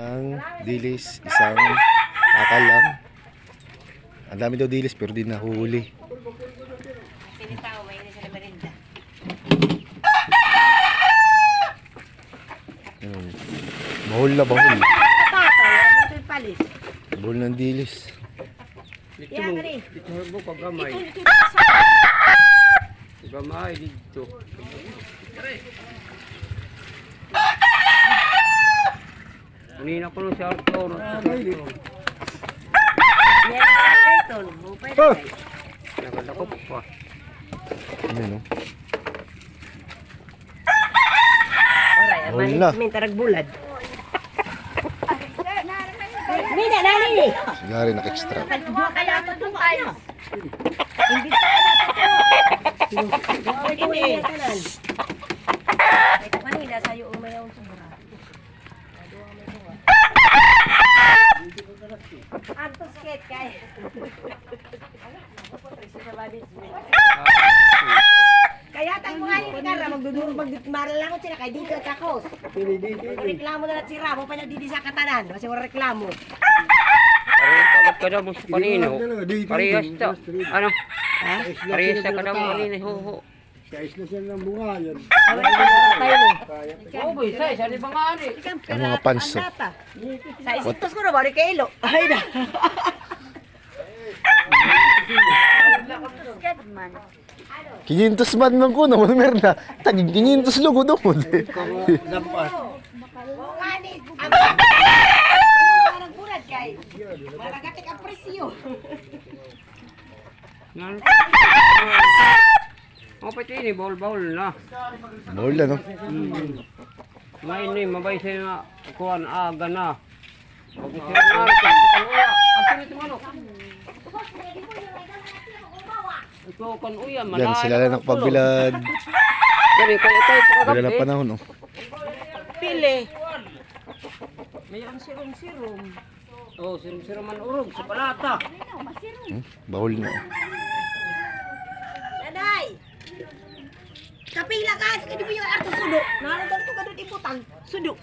Ang dilis, isang akal lang. Ang dami daw dilis pero di nahuli. Ayun. Bahol na bahol. Bahol ng dilis. Dito mo, dito mo kagamay. Ito, ito, sa... Kagamay dito. Kanina ko nung si Arthur. Yan ka ito. Hupay na kayo. Nakadakop pa. Ano no? Oray, Wala. amahin simin tarag bulad. Mina, nani ni. Sigari kaya ito ito kayo. Hindi sa ala ito. Ini. Ito kanina sa'yo umayaw sa mura. Skate kay. Kaya tayo mga ni Kara magduduro magdutmara lang ko sila kay dito at takos. Reklamo na lang si Ramo pa nagdidi sa katanan kasi wala reklamo. Parehas agad ka daw mo sa kanino. Parehas ta. Ano? Ha? Parehas ka daw mo kanino. Ho, ho. Wala tayo ni. Oh, boy, sa isa ni bangani. Ang mga panso. Sa isitos ko na bari kilo. Ay na. Kinintos man ng kuno, mo merda. Taging kinintos lugo Ano kurad kay? Maragatik ang presyo. Nga. Pati ini bawal-bawal na. Bahol na no? May ni mabay sa nga kuan aga na. Pag sila nga kan uya. Ang pinit mo no. Ito kan uya malay. Yan, sila lang nakapagbilad. Dali kay kay Wala pagkagabi. na panahon no? Pili. Mayroon sirum-sirum. Oh, sirum-sirum man urog sa balata. Hmm? Bahol na. jadi punya artis suduk nah nanti itu kadut iputan suduk